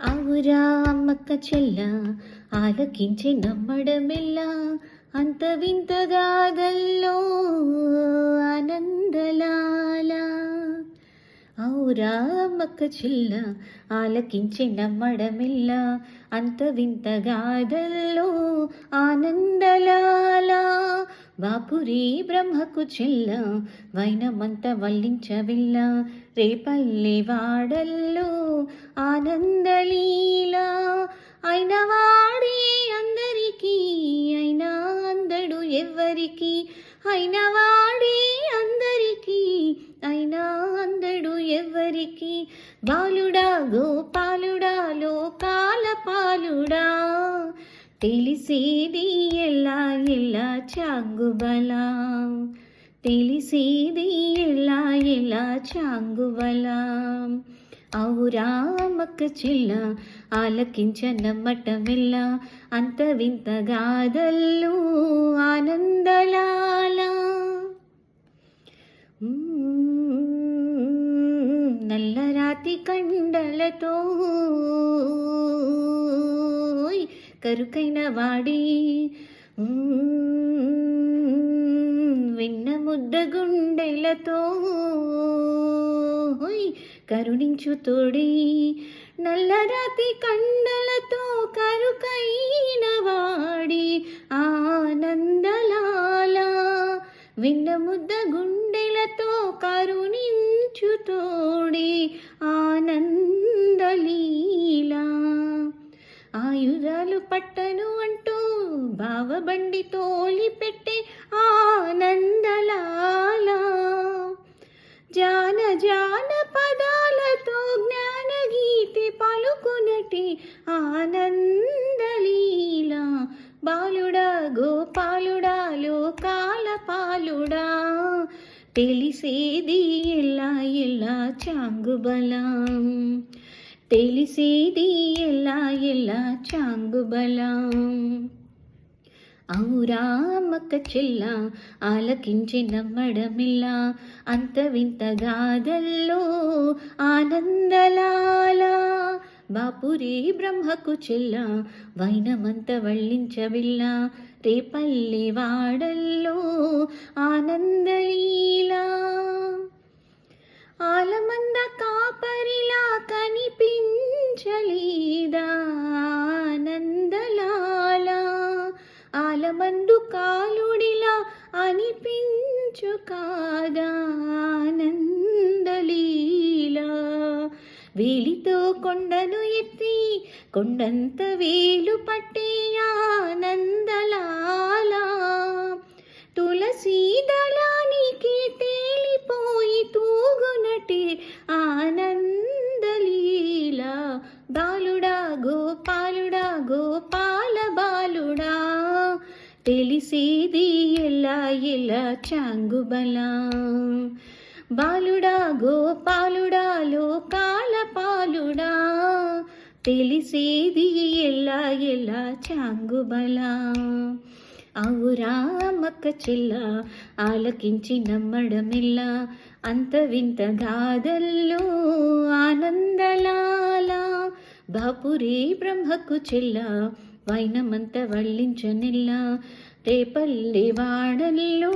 ఆవురా అమ్మక్క చెల్ల ఆలకించి నమ్మడమెల్లా అంత వింతగాదల్లో రామక్క చిల్ల ఆలకించిన మడమిల్ల అంత అంత వింతగాదల్లో ఆనందలాల. బాపురి బ్రహ్మకు చెల్ల వైనమంత వల్లించవిల్ల రేపల్లి వాడల్లో ఆనందలీల. బాలుడా గోపాలుడా లోకాల పాలుడా. తెలిసేది ఎలా ఎలా చాంగుబలా తెలిసేది ఎలా ఎలా చాంగుబలా అవురా మక్క చిల్ల ఆలకించ నమ్మటమిల్ల అంత వింత గాథల్లో ఆనందలాల. మ్మ్. రాతి కండలతో కరుకైన వాడి. విన్న ముద్ద గుండెలతో కరుణించు తోడి. నల్లరాతి కండలతో కరుకైన వాడి. ఆనందలాల విన్న ముద్ద గుండెలతో కరుణించు తోడి. బావబండి తోలి పెట్టే ఆనందలాల. జాన జాన పదాలతో జ్ఞాన గీతి పలుకునటి ఆనందలీల. బాలుడా గోపాలుడా లోకాల పాలుడా. తెలిసేది ఎలా ఎలా చాంగుబలం. తెలిసేది ఎలా ఎలా చాంగుబలం. అవురా మక్క చెల్ల ఆలకించి నమ్మడమిల్ల అంత వింత గాథల్లో ఆనందలాల. బాపురి బ్రహ్మకు చెల్ల వైనమంత వళ్ళించబిల్ల రేపల్లి వాడల్లో ఆనందలీలా. ఆలమంద కాపరిలా నందు కాలుడిలా అనిపించు కాదా ఆనందలీలా. వేలితో కొండను ఎత్తి కొండంత వేలు పట్టి ఆనందలాలా. తులసీదళానికి తేలిపోయి తూగునటి ఆనందలీలా. దా తెలిసేది ఎలా ఎలా చాంగుబలా? బాలుడా గోపాలుడా లోకాల పాలుడా తెలిసేది ఎలా ఎలా చాంగుబలా? అవురా మక్క చెల్ల ఆలకించి నమ్మడమిల్ల అంత వింత గాథల్లో ఆనందలాల. బాపురే బ్రహ్మకు చెల్ల వైనమంత వళ్ళించనిల్లా రేపల్లి వాడల్లో ఆనందలీల